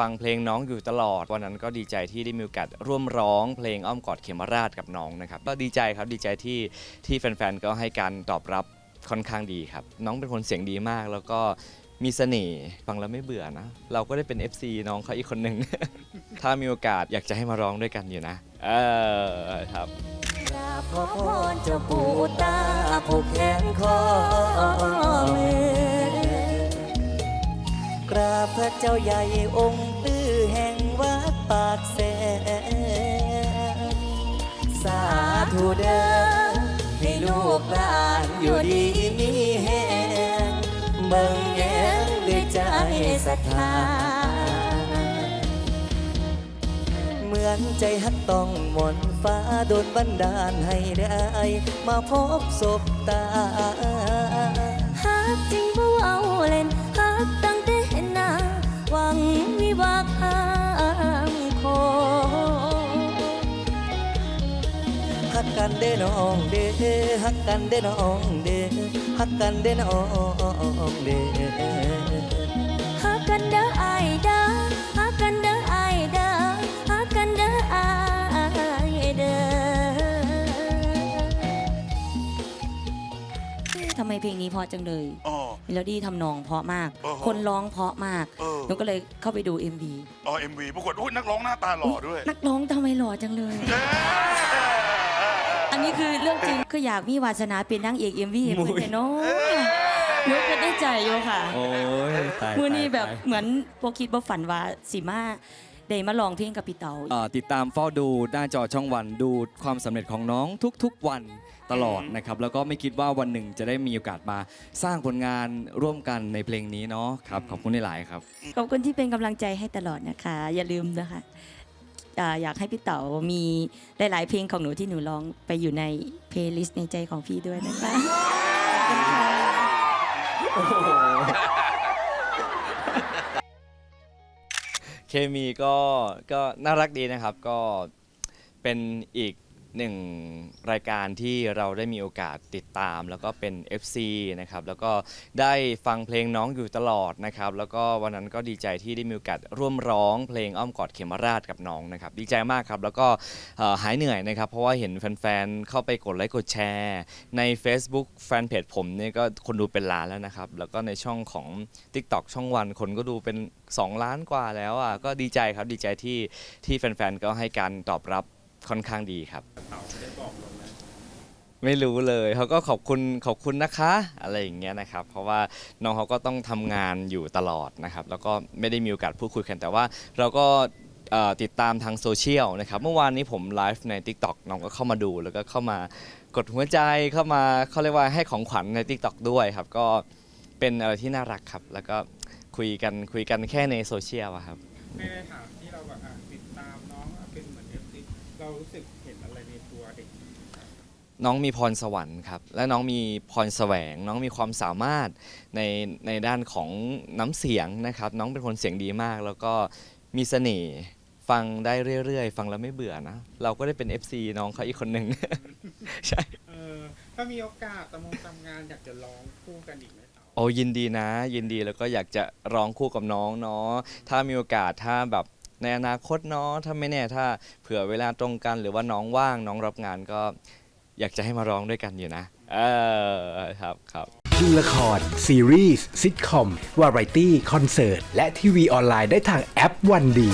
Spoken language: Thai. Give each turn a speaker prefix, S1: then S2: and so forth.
S1: ฟังเพลงน้องอยู่ตลอด วันนั้นก็ดีใจที่ได้มีโอกาสร่วมร้องเพลงอ้อมกอดเขมราชกับน้องนะครับก็ดีใจครับดีใจที่ที่แฟนๆก็ให้การตอบรับค่อนข้างดีครับ น้องเป็นคนเสียงดีมาก แล้วก็มีเสน่ห์ฟังแล้วไม่เบื่อนะ เราก็ได้เป็น FC น้องเขาอีกคนหนึ่ง ถ้ามีโอกาสอยากจะให้มาร้องด้วยกันอยู่นะ เออครับ
S2: กราบขอพรเจ้าปู่ตาผูกแขนคอ ราบพระเจ้าใหญ่องค์ตื้อแห่งวัดปากแสนสาธุเดินให้ลูกหลานอยู่ดีมีแหงเบิ่งแยงด้วยใจศรัทธาเหมือนใจฮักต้องหมนฟ้าโดนบันดาลให้ได้ มาพบศพตา
S3: ฮักจริงบ่ ฮัก
S2: กันเด้น้องเด้ฮักกันเด้น้องเด้ฮักกันเด้น้องเด้
S3: ฮักกันเด้ออายเด้อฮักกันเด้ออายเด้อฮักกันเด้ออายเด้อทำไมเพลงนี้เพราะจังเลย
S4: อ๋อ
S3: เมโลดี้ทำนองเพราะมาก
S4: โอ้โห
S3: คนร้องเพราะมาก
S4: เออ
S3: หนูก็เลยเข้าไปดู MV
S4: อ๋อเอ็มวีปรากฏอุ้ยนักร้องหน้าตาหล่อด้วย
S3: นักร้องทำไมหล่อจังเลย
S4: เอ๊ะ
S3: อันนี้คือเรื่องจริงคืออยากมีวาสนาเป็นนางเอกเอ็มวีเหมือนกันเนาะหนูก็ได้ใจอยู่ค่ะ
S1: โอ้ยตาย
S3: มือนี้แบบ
S1: ตาย
S3: เหมือนโบคิดบ่ฝันว่าสีมาได้มาลองเพลงกับพี่เต๋า
S1: เอ่อติดตามเฝ้าดูหน้าจอช่องวันดูความสำเร็จของน้องทุกๆวันตลอดนะครับ แล้วก็ไม่คิดว่าวันหนึ่งจะได้มีโอกาสมาสร้างผลงานร่วมกันในเพลงนี้เนาะครับขอบคุณหลายๆครับ
S3: ขอบคุณที่เป็นกำลังใจให้ตลอดนะคะ อย่าลืมนะคะ อ่าอยากให้พี่เต๋ามีหลายๆเพลงของหนูที่หนูร้องไปอยู่ในเพลย์ลิสต์ในใจของพี่ด้วยนะคะขอบคุณค่ะ
S1: เคมีก็ก็น่ารักดีนะครับ ก็เป็นอีก หนึ่งรายการที่เราได้มีโอกาสติดตาม แล้วก็เป็น FC นะครับแล้วก็ได้ฟังเพลงน้องอยู่ตลอดนะครับแล้วก็วันนั้นก็ดีใจที่ได้มีโอกาสร่วมร้องเพลงอ้อมกอดเขมราชกับน้องนะครับดีใจมากครับแล้วก็เอ่อหายเหนื่อยนะครับ เพราะว่าเห็นแฟนๆเข้าไปกดไลค์กดแชร์ ใน Facebook แฟนเพจผมเนี่ยก็คนดูเป็นล้านแล้วนะครับแล้วก็ในช่องของ TikTok ช่องวันคนก็ดูเป็น 2 ล้านกว่าแล้วอะก็ดีใจครับดีใจที่ที่แฟนๆก็ให้การตอบรับ ค่อนข้างดีครับไม่รู้เลยเขาก็ขอบคุณขอบคุณนะคะ อะไรอย่างเงี้ยนะครับ เพราะว่าน้องเขาก็ต้องทำงานอยู่ตลอดนะครับ แล้วก็ไม่ได้มีโอกาสพูดคุยกันแต่ว่า เราก็ติดตามทางโซเชียลนะครับ เมื่อวานนี้ผมไลฟ์ใน TikTok น้องก็เข้ามาดู แล้วก็เข้ามากดหัวใจเข้ามาเขาเรียกว่าให้ของขวัญใน TikTok ด้วยครับ ก็เป็นอะไรที่น่ารักครับ แล้วก็คุยกันคุยกันแค่ในโซเชียลครับ
S5: เรารู้สึกเห็นอะไรในตัวเด็ก
S1: น้องมีพรสวรรค์ครับ และน้องมีพรแสวง น้องมีความสามารถในในด้านของน้ำเสียงนะครับ น้องเป็นคนเสียงดีมาก แล้วก็มีเสน่ห์ฟังได้เรื่อยๆ ฟังแล้วไม่เบื่อนะ เราก็ได้เป็น FC น้องเขาอีกคนหนึ่ง ใช่
S5: เออถ้ามีโอกาสตำงทำงานอยากจะร้องคู่กันอีกไหมเต๋า
S1: โอ้ยินดีนะ ยินดีแล้วก็อยากจะร้องคู่กับน้องเนาะถ้ามีโอกาสถ้าแบบ ในอนาคตเนาะถ้าไม่แน่ถ้าเผื่อเวลาตรงกันหรือว่าน้องว่างน้องรับงานก็อยากจะให้มาร้องด้วยกันอยู่นะ เออครับครับ
S6: ดูละคร ซีรีส์ซิทคอม วาไรตี้ คอนเสิร์ต และทีวีออนไลน์ได้ทางแอปวันดี